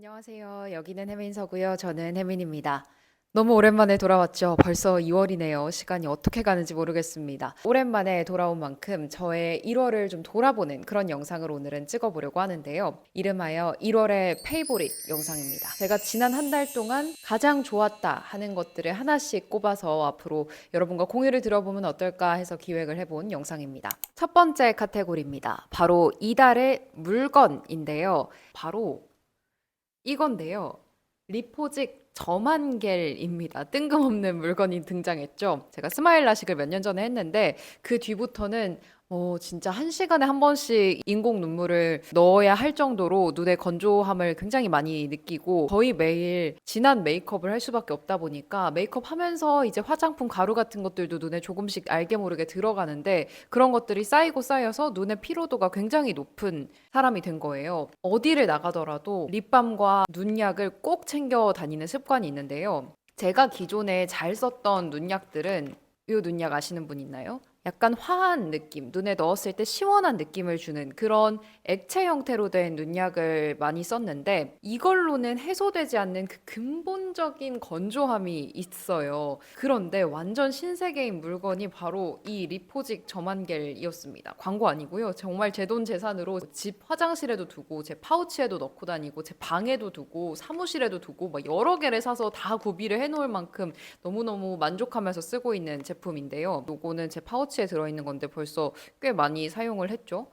안녕하세요. 여기는 혜민서고요. 저는 혜민입니다. 너무 오랜만에 돌아왔죠. 벌써 2월이네요. 시간이 어떻게 가는지 모르겠습니다. 오랜만에 돌아온 만큼 저의 1월을 좀 돌아보는 그런 영상을 오늘은 찍어보려고 하는데요. 이름하여 1월의 페이보릿 영상입니다. 제가 지난 한 달 동안 가장 좋았다 하는 것들을 하나씩 꼽아서 앞으로 여러분과 공유를 들어보면 어떨까 해서 기획을 해본 영상입니다. 첫 번째 카테고리입니다. 바로 이달의 물건인데요. 바로 이건데요. 리포직 저만겔입니다. 뜬금없는 물건이 등장했죠. 제가 스마일 라식을 몇 년 전에 했는데 그 뒤부터는 어, 진짜 한 시간에 한 번씩 인공 눈물을 넣어야 할 정도로 눈의 건조함을 굉장히 많이 느끼고 거의 매일 진한 메이크업을 할 수밖에 없다 보니까 메이크업 하면서 이제 화장품 가루 같은 것들도 눈에 조금씩 알게 모르게 들어가는데 그런 것들이 쌓이고 쌓여서 눈의 피로도가 굉장히 높은 사람이 된 거예요. 어디를 나가더라도 립밤과 눈약을 꼭 챙겨 다니는 습관이 있는데요. 제가 기존에 잘 썼던 눈약들은 이 눈약 아시는 분 있나요? 약간 화한 느낌, 눈에 넣었을 때 시원한 느낌을 주는 그런 액체 형태로 된 눈약을 많이 썼는데 이걸로는 해소되지 않는 그 근본적인 건조함이 있어요. 그런데 완전 신세계인 물건이 바로 이 리포직 저만겔이었습니다. 광고 아니고요. 정말 제 돈 재산으로 집 화장실에도 두고 제 파우치에도 넣고 다니고 제 방에도 두고 사무실에도 두고 막 여러 개를 사서 다 구비를 해놓을 만큼 너무너무 만족하면서 쓰고 있는 제품인데요. 요거는 제 파우치 에 들어있는 건데 벌써 꽤 많이 사용을 했죠.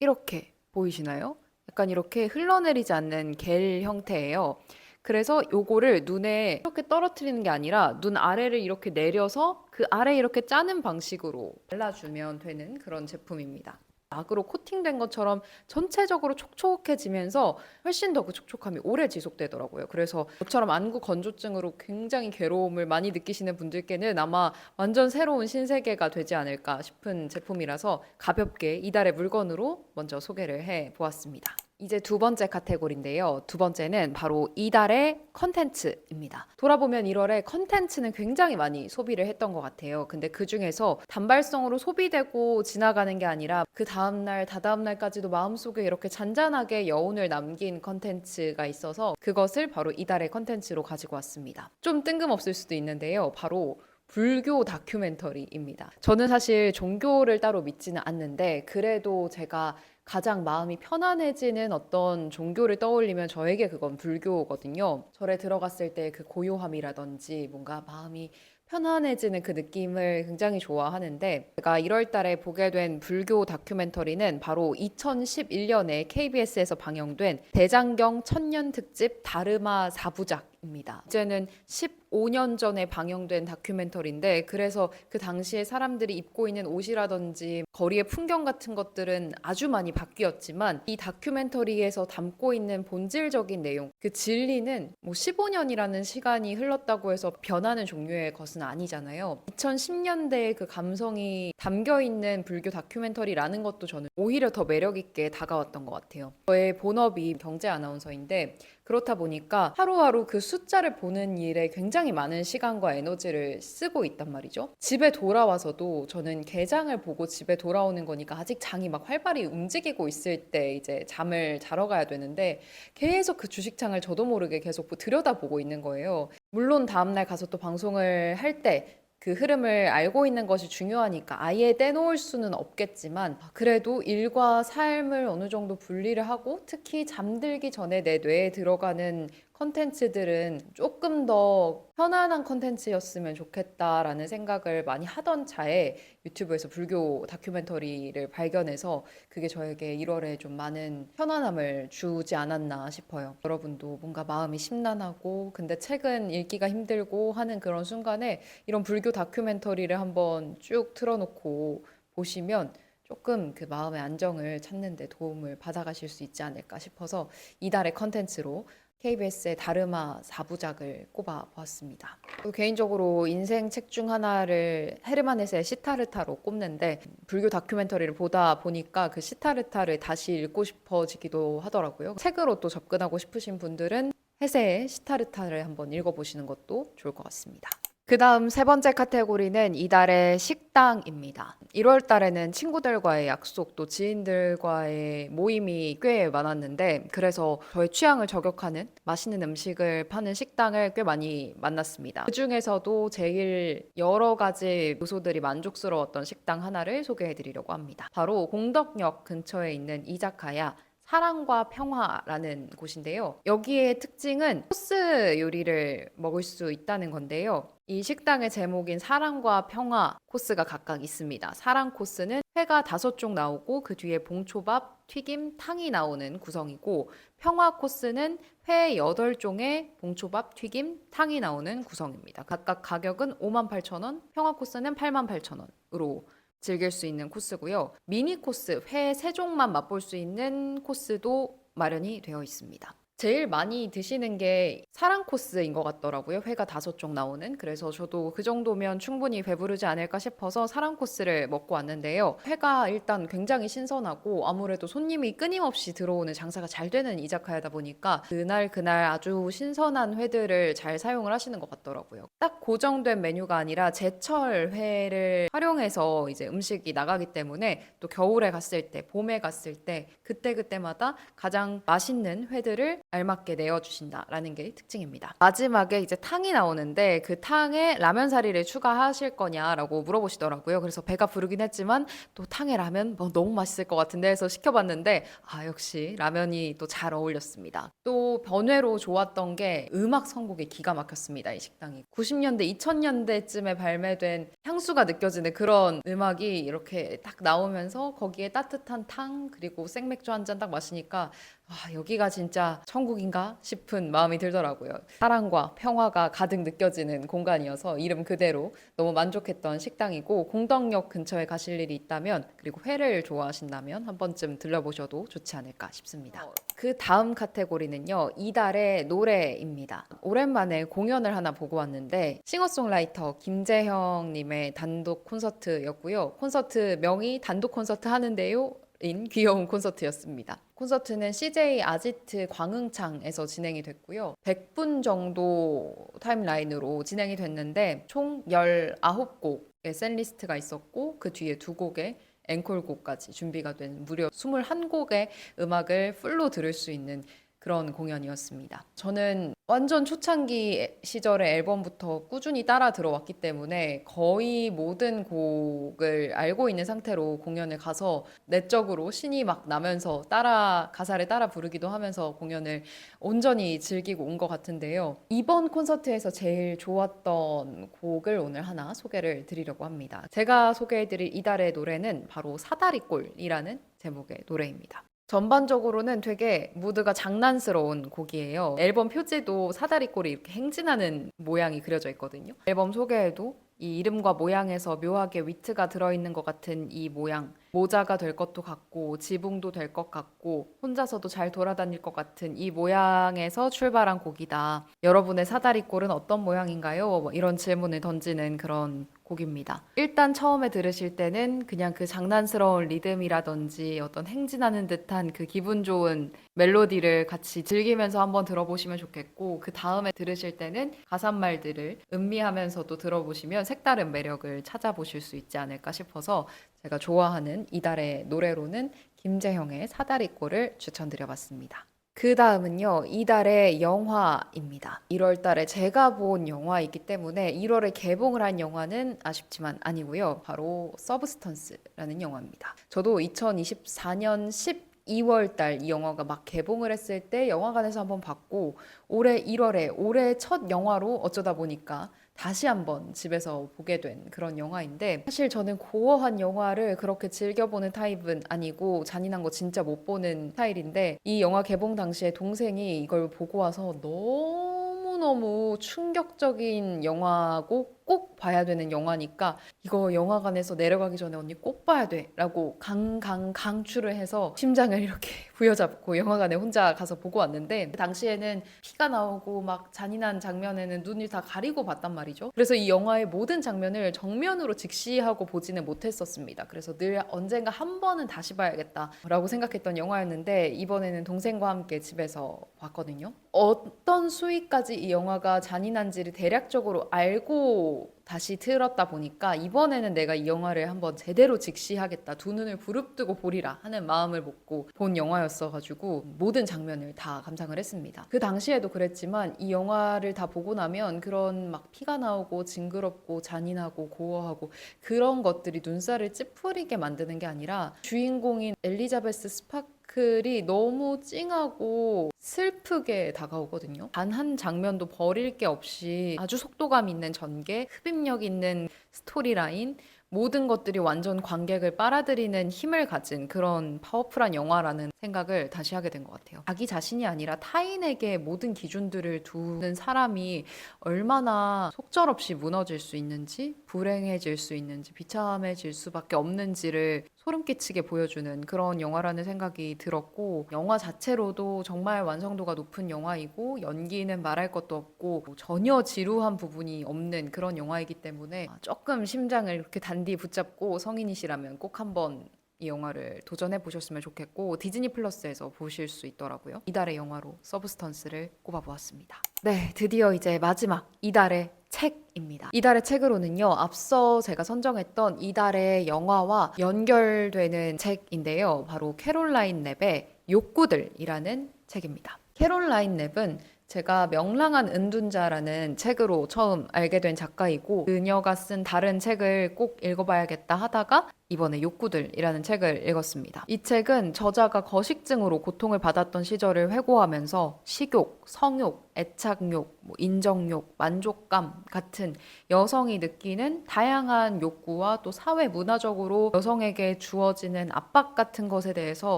이렇게 보이시나요? 약간 이렇게 흘러내리지 않는 겔 형태예요. 그래서 요거를 눈에 이렇게 떨어뜨리는 게 아니라 눈 아래를 이렇게 내려서 그 아래 이렇게 짜는 방식으로 발라주면 되는 그런 제품입니다. 막으로 코팅된 것처럼 전체적으로 촉촉해지면서 훨씬 더 그 촉촉함이 오래 지속되더라고요. 그래서 저처럼 안구 건조증으로 굉장히 괴로움을 많이 느끼시는 분들께는 아마 완전 새로운 신세계가 되지 않을까 싶은 제품이라서 가볍게 이달의 물건으로 먼저 소개를 해 보았습니다. 이제 두 번째 카테고리인데요. 두 번째는 바로 이달의 컨텐츠입니다. 돌아보면 1월에 컨텐츠는 굉장히 많이 소비를 했던 것 같아요. 근데 그 중에서 단발성으로 소비되고 지나가는 게 아니라 그 다음날, 다다음 날까지도 마음속에 이렇게 잔잔하게 여운을 남긴 컨텐츠가 있어서 그것을 바로 이달의 컨텐츠로 가지고 왔습니다. 좀 뜬금없을 수도 있는데요. 바로 불교 다큐멘터리입니다. 저는 사실 종교를 따로 믿지는 않는데 그래도 제가 가장 마음이 편안해지는 어떤 종교를 떠올리면 저에게 그건 불교거든요. 절에 들어갔을 때 그 고요함이라든지 뭔가 마음이 편안해지는 그 느낌을 굉장히 좋아하는데 제가 1월 달에 보게 된 불교 다큐멘터리는 바로 2011년에 KBS에서 방영된 대장경 천년 특집 다르마 4부작 입니다. 이제는 15년 전에 방영된 다큐멘터리인데 그래서 그 당시에 사람들이 입고 있는 옷이라든지 거리의 풍경 같은 것들은 아주 많이 바뀌었지만 이 다큐멘터리에서 담고 있는 본질적인 내용 그 진리는 뭐 15년이라는 시간이 흘렀다고 해서 변하는 종류의 것은 아니잖아요. 2010년대의 그 감성이 담겨 있는 불교 다큐멘터리라는 것도 저는 오히려 더 매력 있게 다가왔던 것 같아요. 저의 본업이 경제 아나운서인데 그렇다 보니까 하루하루 그 숫자를 보는 일에 굉장히 많은 시간과 에너지를 쓰고 있단 말이죠. 집에 돌아와서도 저는 개장을 보고 집에 돌아오는 거니까 아직 장이 막 활발히 움직이고 있을 때 이제 잠을 자러 가야 되는데 계속 그 주식창을 저도 모르게 계속 들여다보고 있는 거예요. 물론 다음날 가서 또 방송을 할 때 그 흐름을 알고 있는 것이 중요하니까 아예 떼놓을 수는 없겠지만 그래도 일과 삶을 어느 정도 분리를 하고 특히 잠들기 전에 내 뇌에 들어가는 컨텐츠들은 조금 더 편안한 컨텐츠였으면 좋겠다라는 생각을 많이 하던 차에 유튜브에서 불교 다큐멘터리를 발견해서 그게 저에게 1월에 좀 많은 편안함을 주지 않았나 싶어요. 여러분도 뭔가 마음이 심란하고 근데 책은 읽기가 힘들고 하는 그런 순간에 이런 불교 다큐멘터리를 한번 쭉 틀어놓고 보시면 조금 그 마음의 안정을 찾는 데 도움을 받아가실 수 있지 않을까 싶어서 이달의 컨텐츠로 KBS의 다르마 4부작을 꼽아 보았습니다. 또 개인적으로 인생 책 중 하나를 헤르만 헤세의 시타르타로 꼽는데 불교 다큐멘터리를 보다 보니까 그 시타르타를 다시 읽고 싶어지기도 하더라고요. 책으로 또 접근하고 싶으신 분들은 헤세의 시타르타를 한번 읽어보시는 것도 좋을 것 같습니다. 그 다음 세 번째 카테고리는 이달의 식당입니다. 1월 달에는 친구들과의 약속, 또 지인들과의 모임이 꽤 많았는데, 그래서 저의 취향을 저격하는 맛있는 음식을 파는 식당을 꽤 많이 만났습니다. 그 중에서도 제일 여러 가지 요소들이 만족스러웠던 식당 하나를 소개해 드리려고 합니다. 바로 공덕역 근처에 있는 이자카야 사랑과 평화라는 곳인데요. 여기의 특징은 코스 요리를 먹을 수 있다는 건데요. 이 식당의 제목인 사랑과 평화 코스가 각각 있습니다. 사랑 코스는 회가 다섯 종 나오고 그 뒤에 봉초밥, 튀김, 탕이 나오는 구성이고 평화 코스는 회 여덟 종에 봉초밥, 튀김, 탕이 나오는 구성입니다. 각각 가격은 58,000원, 평화 코스는 88,000원으로 즐길 수 있는 코스고요. 미니 코스, 회 세 종만 맛볼 수 있는 코스도 마련이 되어 있습니다. 제일 많이 드시는 게 사랑 코스인 것 같더라고요. 회가 다섯 종 나오는. 그래서 저도 그 정도면 충분히 배부르지 않을까 싶어서 사랑 코스를 먹고 왔는데요. 회가 일단 굉장히 신선하고 아무래도 손님이 끊임없이 들어오는 장사가 잘 되는 이자카야다 보니까 그날 그날 아주 신선한 회들을 잘 사용을 하시는 것 같더라고요. 딱 고정된 메뉴가 아니라 제철 회를 활용해서 이제 음식이 나가기 때문에 또 겨울에 갔을 때, 봄에 갔을 때 그때 그때마다 가장 맛있는 회들을 알맞게 내어주신다라는 게 특징입니다. 마지막에 이제 탕이 나오는데 그 탕에 라면 사리를 추가하실 거냐라고 물어보시더라고요. 그래서 배가 부르긴 했지만 또 탕에 라면 뭐 너무 맛있을 것 같은데 해서 시켜봤는데 아 역시 라면이 또 잘 어울렸습니다. 또 번외로 좋았던 게 음악 선곡이 기가 막혔습니다. 이 식당이 90년대 2000년대쯤에 발매된 향수가 느껴지는 그런 음악이 이렇게 딱 나오면서 거기에 따뜻한 탕 그리고 생맥주 한 잔 딱 마시니까 아, 여기가 진짜 천국인가 싶은 마음이 들더라고요. 사랑과 평화가 가득 느껴지는 공간이어서 이름 그대로 너무 만족했던 식당이고 공덕역 근처에 가실 일이 있다면 그리고 회를 좋아하신다면 한 번쯤 들려보셔도 좋지 않을까 싶습니다. 그 다음 카테고리는요. 이달의 노래입니다. 오랜만에 공연을 하나 보고 왔는데 싱어송라이터 김재형 님의 단독 콘서트였고요. 콘서트 명이 단독 콘서트 하는데요. 인 귀여운 콘서트였습니다. 콘서트는 CJ 아지트 광흥창에서 진행이 됐고요. 100분 정도 타임라인으로 진행이 됐는데 총 19곡의 셀리스트가 있었고 그 뒤에 두 곡의 앵콜곡까지 준비가 된 무려 21곡의 음악을 풀로 들을 수 있는 그런 공연이었습니다. 저는 완전 초창기 시절의 앨범부터 꾸준히 따라 들어왔기 때문에 거의 모든 곡을 알고 있는 상태로 공연을 가서 내적으로 신이 막 나면서 따라 가사를 따라 부르기도 하면서 공연을 온전히 즐기고 온 것 같은데요. 이번 콘서트에서 제일 좋았던 곡을 오늘 하나 소개를 드리려고 합니다. 제가 소개해드릴 이달의 노래는 바로 사다리꼴이라는 제목의 노래입니다. 전반적으로는 되게 무드가 장난스러운 곡이에요. 앨범 표지도 사다리꼴이 이렇게 행진하는 모양이 그려져 있거든요. 앨범 소개에도 이 이름과 모양에서 묘하게 위트가 들어있는 것 같은 이 모양. 모자가 될 것도 같고, 지붕도 될 것 같고, 혼자서도 잘 돌아다닐 것 같은 이 모양에서 출발한 곡이다. 여러분의 사다리꼴은 어떤 모양인가요? 뭐 이런 질문을 던지는 그런 곡입니다. 일단 처음에 들으실 때는 그냥 그 장난스러운 리듬이라든지 어떤 행진하는 듯한 그 기분 좋은 멜로디를 같이 즐기면서 한번 들어보시면 좋겠고, 그 다음에 들으실 때는 가사말들을 음미하면서도 들어보시면 색다른 매력을 찾아보실 수 있지 않을까 싶어서 제가 좋아하는 이달의 노래로는 김재형의 사다리꼴을 추천드려봤습니다. 그 다음은요, 이달의 영화입니다. 1월 달에 제가 본 영화이기 때문에 1월에 개봉을 한 영화는 아쉽지만 아니고요. 바로 서브스턴스라는 영화입니다. 저도 2024년 12월 달 이 영화가 막 개봉을 했을 때 영화관에서 한번 봤고 올해 1월에 올해 첫 영화로 어쩌다 보니까 다시 한번 집에서 보게 된 그런 영화인데 사실 저는 고어한 영화를 그렇게 즐겨보는 타입은 아니고 잔인한 거 진짜 못 보는 스타일인데 이 영화 개봉 당시에 동생이 이걸 보고 와서 너무너무 충격적인 영화고 꼭 봐야 되는 영화니까 이거 영화관에서 내려가기 전에 언니 꼭 봐야 돼 라고 강강 강추를 해서 심장을 이렇게 부여잡고 영화관에 혼자 가서 보고 왔는데 그 당시에는 피가 나오고 막 잔인한 장면에는 눈을 다 가리고 봤단 말이죠. 그래서 이 영화의 모든 장면을 정면으로 직시하고 보지는 못했었습니다. 그래서 늘 언젠가 한 번은 다시 봐야겠다라고 생각했던 영화였는데 이번에는 동생과 함께 집에서 봤거든요. 어떤 수위까지 이 영화가 잔인한지를 대략적으로 알고 다시 틀었다 보니까 이번에는 내가 이 영화를 한번 제대로 직시하겠다. 두 눈을 부릅뜨고 보리라 하는 마음을 먹고 본 영화였어가지고 모든 장면을 다 감상을 했습니다. 그 당시에도 그랬지만 이 영화를 다 보고 나면 그런 막 피가 나오고 징그럽고 잔인하고 고어하고 그런 것들이 눈살을 찌푸리게 만드는 게 아니라 주인공인 엘리자베스 스파 클이 너무 찡하고 슬프게 다가오거든요. 단 한 장면도 버릴 게 없이 아주 속도감 있는 전개, 흡입력 있는 스토리라인, 모든 것들이 완전 관객을 빨아들이는 힘을 가진 그런 파워풀한 영화라는 생각을 다시 하게 된 것 같아요. 자기 자신이 아니라 타인에게 모든 기준들을 두는 사람이 얼마나 속절없이 무너질 수 있는지, 불행해질 수 있는지, 비참해질 수밖에 없는지를 소름 끼치게 보여주는 그런 영화라는 생각이 들었고, 영화 자체로도 정말 완성도가 높은 영화이고, 연기는 말할 것도 없고, 전혀 지루한 부분이 없는 그런 영화이기 때문에 조금 심장을 이렇게 단디 붙잡고 성인이시라면 꼭 한번 이 영화를 도전해 보셨으면 좋겠고 디즈니 플러스에서 보실 수 있더라고요. 이달의 영화로 서브스턴스를 꼽아보았습니다. 네, 드디어 이제 마지막 이달의 책입니다. 이달의 책으로는요, 앞서 제가 선정했던 이달의 영화와 연결되는 책인데요. 바로 캐롤라인 랩의 욕구들이라는 책입니다. 캐롤라인 랩은 제가 명랑한 은둔자라는 책으로 처음 알게 된 작가이고 그녀가 쓴 다른 책을 꼭 읽어봐야겠다 하다가 이번에 욕구들이라는 책을 읽었습니다. 이 책은 저자가 거식증으로 고통을 받았던 시절을 회고하면서 식욕, 성욕, 애착욕, 뭐 인정욕, 만족감 같은 여성이 느끼는 다양한 욕구와 또 사회 문화적으로 여성에게 주어지는 압박 같은 것에 대해서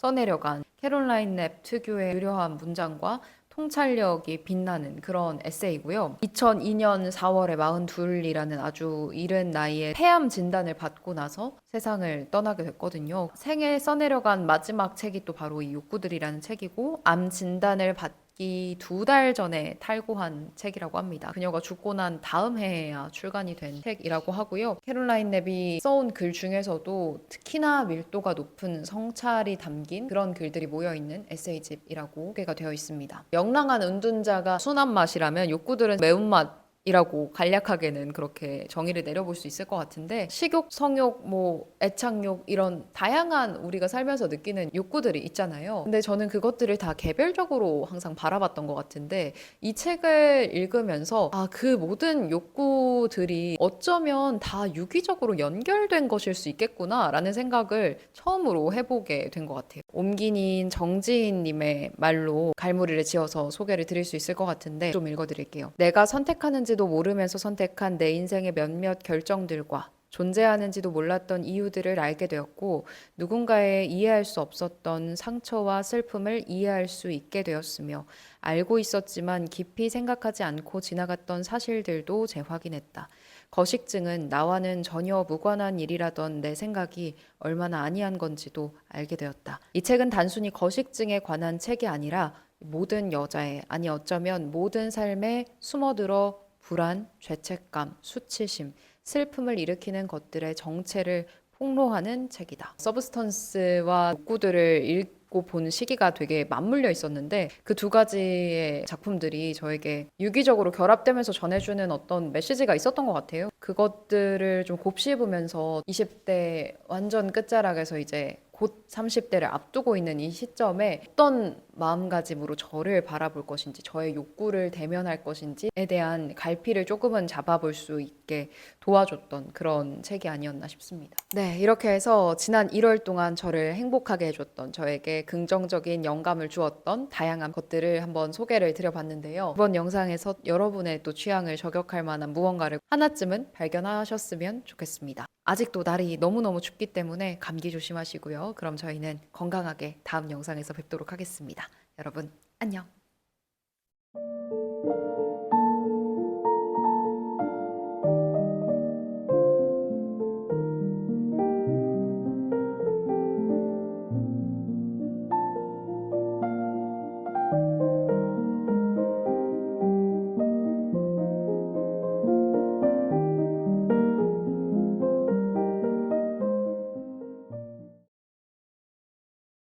써내려간 캐롤라인 랩 특유의 유려한 문장과 통찰력이 빛나는 그런 에세이고요. 2002년 4월에 42이라는 아주 이른 나이에 폐암 진단을 받고 나서 세상을 떠나게 됐거든요. 생에 써내려간 마지막 책이 또 바로 이 욕구들이라는 책이고 암 진단을 받 기 두 달 전에 탈고한 책이라고 합니다. 그녀가 죽고 난 다음 해에야 출간이 된 책이라고 하고요. 캐롤라인 랩이 써온 글 중에서도 특히나 밀도가 높은 성찰이 담긴 그런 글들이 모여 있는 에세이집이라고 소개가 되어 있습니다. 명랑한 은둔자가 순한 맛이라면 욕구들은 매운맛 이라고 간략하게는 그렇게 정의를 내려볼 수 있을 것 같은데 식욕, 성욕, 뭐 애착욕 이런 다양한 우리가 살면서 느끼는 욕구들이 있잖아요. 근데 저는 그것들을 다 개별적으로 항상 바라봤던 것 같은데 이 책을 읽으면서 아 그 모든 욕구들이 어쩌면 다 유기적으로 연결된 것일 수 있겠구나라는 생각을 처음으로 해보게 된 것 같아요. 옴기닌 정지인님의 말로 갈무리를 지어서 소개를 드릴 수 있을 것 같은데 좀 읽어드릴게요. 내가 선택하는 지도 모르면서 선택한 내 인생의 몇몇 결정들과 존재하는지도 몰랐던 이유들을 알게 되었고 누군가의 이해할 수 없었던 상처와 슬픔을 이해할 수 있게 되었으며 알고 있었지만 깊이 생각하지 않고 지나갔던 사실들도 재확인했다. 거식증은 나와는 전혀 무관한 일이라던 내 생각이 얼마나 아니한 건지도 알게 되었다. 이 책은 단순히 거식증에 관한 책이 아니라 모든 여자의 아니 어쩌면 모든 삶에 숨어들어 불안, 죄책감, 수치심, 슬픔을 일으키는 것들의 정체를 폭로하는 책이다. 서브스턴스와 욕구들을 읽고 본 시기가 되게 맞물려 있었는데 그 두 가지의 작품들이 저에게 유기적으로 결합되면서 전해주는 어떤 메시지가 있었던 것 같아요. 그것들을 좀 곱씹으면서 20대 완전 끝자락에서 이제 곧 30대를 앞두고 있는 이 시점에 어떤 마음가짐으로 저를 바라볼 것인지, 저의 욕구를 대면할 것인지에 대한 갈피를 조금은 잡아볼 수 있게 도와줬던 그런 책이 아니었나 싶습니다. 네, 이렇게 해서 지난 1월 동안 저를 행복하게 해줬던 저에게 긍정적인 영감을 주었던 다양한 것들을 한번 소개를 드려봤는데요. 이번 영상에서 여러분의 또 취향을 저격할 만한 무언가를 하나쯤은 발견하셨으면 좋겠습니다. 아직도 날이 너무너무 춥기 때문에 감기 조심하시고요. 그럼 저희는 건강하게 다음 영상에서 뵙도록 하겠습니다. 여러분, 안녕.